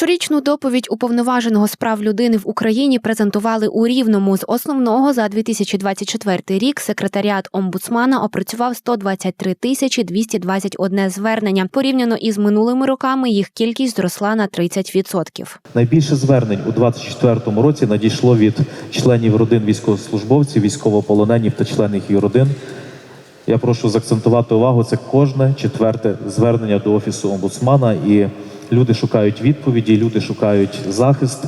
Щорічну доповідь уповноваженого з прав людини в Україні презентували у Рівному. З основного за 2024 рік секретаріат омбудсмана опрацював 123 тисячі 221 звернення. Порівняно із минулими роками їх кількість зросла на 30%. Найбільше звернень у 2024 році надійшло від членів родин військовослужбовців, військовополоненів та членів їх родин. Я прошу заакцентувати увагу. Це кожне четверте звернення до офісу омбудсмана, і люди шукають відповіді, люди шукають захист.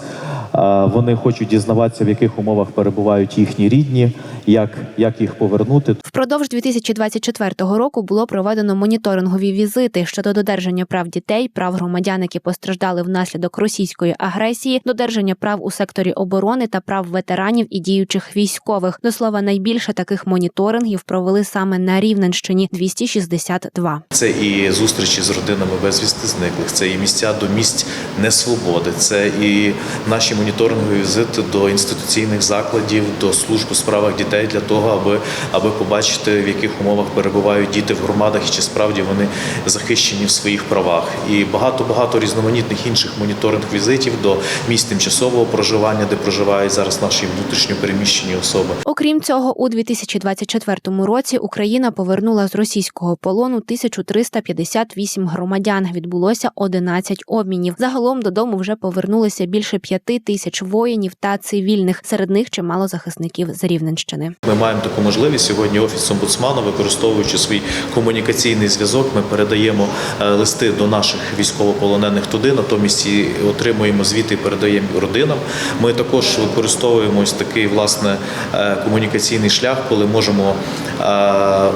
Вони хочуть дізнаватися, в яких умовах перебувають їхні рідні, як, як їх повернути. Впродовж 2024 року було проведено моніторингові візити щодо додержання прав дітей, прав громадян, які постраждали внаслідок російської агресії, додержання прав у секторі оборони та прав ветеранів і діючих військових. До слова, найбільше таких моніторингів провели саме на Рівненщині 262. Це і зустрічі з родинами безвісти зниклих, це і місця до місць несвободи, це і наші моніторингові візити до інституційних закладів, до служб у справах дітей для того, аби, аби побачити, в яких умовах перебувають діти в громадах і чи справді вони захищені в своїх правах. І багато багато різноманітних інших моніторинг візитів до місць тимчасового проживання, де проживають зараз наші внутрішньо переміщені особи. Окрім цього, у 2024 році Україна повернула з російського полону 1358 громадян. Відбулося 11 обмінів. Загалом додому вже повернулися більше п'яти тисяч воїнів та цивільних. Серед них чимало захисників з Рівненщини. Ми маємо таку можливість сьогодні. Офіс омбудсмана, використовуючи свій комунікаційний зв'язок, ми передаємо е, листи до наших військовополонених туди. Натомість отримуємо звіти і передаємо родинам. Ми також використовуємо ось такий власне е, комунікаційний шлях, коли можемо е,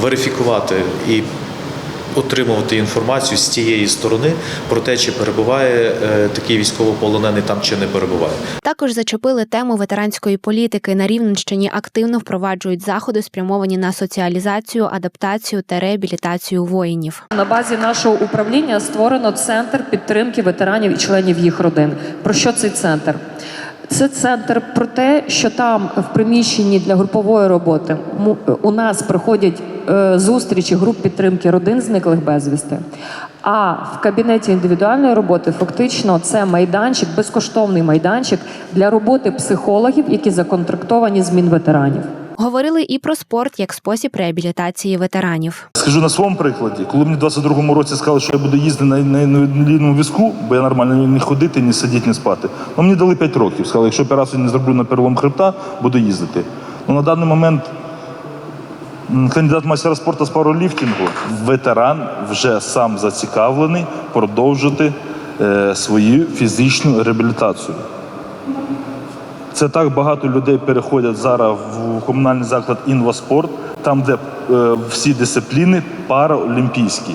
верифікувати і. Отримувати інформацію з тієї сторони про те, чи перебуває е, такий військовополонений там, чи не перебуває. Також зачепили тему ветеранської політики. На Рівненщині активно впроваджують заходи, спрямовані на соціалізацію, адаптацію та реабілітацію воїнів. На базі нашого управління створено центр підтримки ветеранів і членів їх родин. Про що цей центр? Це центр про те, що там в приміщенні для групової роботи у нас проходять е, зустрічі груп підтримки родин зниклих безвісти. А в кабінеті індивідуальної роботи фактично це майданчик, безкоштовний майданчик для роботи психологів, які законтрактовані з Мінветеранів. Говорили і про спорт як спосіб реабілітації ветеранів. Скажу на своєму прикладі, коли мені в 22-му році сказали, що я буду їздити на, інвалідному візку, бо я нормально не ходити, ні сидіти, ні спати. Ну мені дали 5 років. Сказали, якщо операцію не зроблю на перелом хребта, буду їздити. Ну на даний момент кандидат майстера спорту з пауерліфтингу, ветеран вже сам зацікавлений продовжити е, свою фізичну реабілітацію. Це так багато людей переходять зараз в комунальний заклад інваспорт, там, де е, всі дисципліни параолімпійські.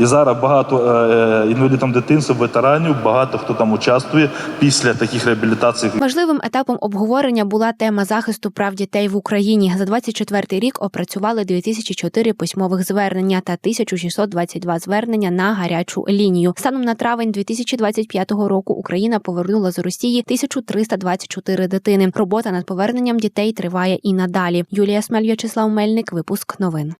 І зараз багато е, е, інвалідам дитинства, ветеранів, багато хто там участвує після таких реабілітацій. Важливим етапом обговорення була тема захисту прав дітей в Україні. За 24 рік опрацювали 2004 письмових звернення та 1622 звернення на гарячу лінію. Станом на травень 2025 року Україна повернула з Росії 1324 дитини. Робота над поверненням дітей триває і надалі. Юлія Смель, В'ячеслав Мельник. Випуск новин.